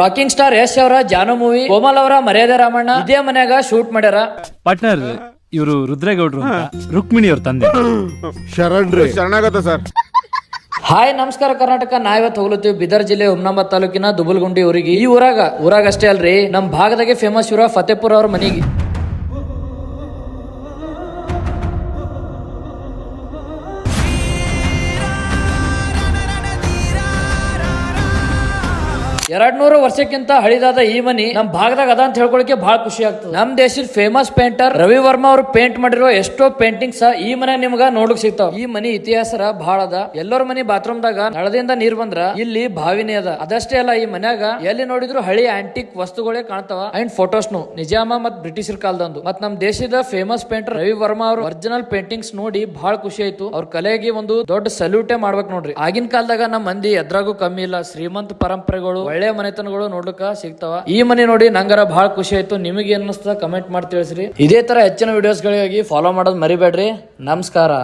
Rocking star Yash ಅವರ ಜಾನು movie Komal ಅವರ ಮರ್ಯಾದೆ ರಾಮಣ್ಣ ಇದೇ ಮನ್ಯಾಗ ಶೂಟ್ ಮಾಡ್ಯಾರ. ಪಾರ್ಟ್ನರ್ ಇವರು ರುದ್ರೇಗೌಡ್ರು ಅಂತ. ರುಕ್ಮಿಣಿ ಅವ್ರ ತಂದೆ. ಶರಣ್ರಿ ಶರಣಾಗತ ಸರ್. ಹಾಯ್ ನಮಸ್ಕಾರ ಕರ್ನಾಟಕ. ನಾ ಇವತ್ತು ಹೋಗ್ಲತ್ತೀವಿ ಬಿದರ್ ಜಿಲ್ಲೆ ಹುಮ್ನಾಬಾದ್ ತಾಲೂಕಿನ ದುಬಲ್ಗುಂಡಿ ಊರಿಗೆ. ಈ ಊರಾಗ ಊರಾಗ ಅಷ್ಟೇ ಅಲ್ರಿ. ನಮ್ ಭಾಗದಾಗೆ ಫೇಮಸ್ ಇರೋ ಫತೇಪುರ ಅವ್ರ ಮನಿಗೆ. ಎರಡ್ ನೂರು ವರ್ಷಕ್ಕಿಂತ ಹಳಿದಾದ ಈ ಮನಿ ನಮ್ ಭಾಗದಾಗ ಅದ ಅಂತ ಹೇಳ್ಕೊಳಕ್ಕೆ ಬಹಳ ಖುಷಿ ಆಗ್ತದೆ. ನಮ್ ದೇಶದ ಫೇಮಸ್ ಪೇಂಟರ್ ರವಿ ವರ್ಮಾ ಅವ್ರು ಪೇಂಟ್ ಮಾಡಿರೋ ಎಷ್ಟೋ ಪೇಂಟಿಂಗ್ಸ್ ಈ ಮನೆ ನಿಮ್ಗ ನೋಡಕ್ ಸಿಗ್ತಾವ. ಈ ಮನಿ ಇತಿಹಾಸರ ಬಹಳ ಅದ. ಎಲ್ಲರ ಮನಿ ಬಾತ್ರೂಮ್ ದಾಗ ನಳದಿಂದ ನೀರ್ ಬಂದ್ರ ಇಲ್ಲಿ ಬಾವಿನೇ ಅದ. ಅದಷ್ಟೇ ಅಲ್ಲ, ಈ ಮನ್ಯಾಗ ಎಲ್ಲಿ ನೋಡಿದ್ರು ಹಳಿ ಆಂಟಿಕ್ ವಸ್ತುಗಳೇ ಕಾಣ್ತಾವ. ಅಂಡ್ ಫೋಟೋಸ್ ನು. ನಿಜಾಮ ಮತ್ ಬ್ರಿಟಿಷರ್ ಕಾಲದಂದು. ಮತ್ ನಮ್ ದೇಶದ ಫೇಮಸ್ ಪೇಂಟರ್ ರವಿ ವರ್ಮಾ ಅವ್ರ ಒರಿಜಿನಲ್ ಪೇಂಟಿಂಗ್ಸ್ ನೋಡಿ ಬಹಳ ಖುಷಿ ಆಯ್ತು. ಅವ್ರ ಕಲೆಗೆ ಒಂದು ದೊಡ್ಡ ಸಲ್ಯೂಟೇ ಮಾಡ್ಬೇಕು ನೋಡ್ರಿ. ಆಗಿನ ಕಾಲದಾಗ ನಮ್ಮ ಮಂದಿ ಎದ್ರಾಗೂ ಕಮ್ಮಿ ಇಲ್ಲ. ಶ್ರೀಮಂತ ಪರಂಪರೆಗಳು ಒಳ್ಳೆ ಮನೆತನಗಳು ನೋಡ್ಲಿಕ್ಕ ಸಿಗ್ತಾವ. ಈ ಮನೆ ನೋಡಿ ನಂಗರ ಬಹಳ ಖುಷಿ ಆಯ್ತು. ನಿಮಗೆ ಏನ್ ಕಮೆಂಟ್ ಮಾಡಿ ತಿಳಿಸ್ರಿ. ಇದೇ ತರ ಹೆಚ್ಚಿನ ವಿಡಿಯೋಸ್ ಗಳಿಗಾಗಿ ಫಾಲೋ ಮಾಡೋದು ಮರಿಬೇಡ್ರಿ. ನಮಸ್ಕಾರ.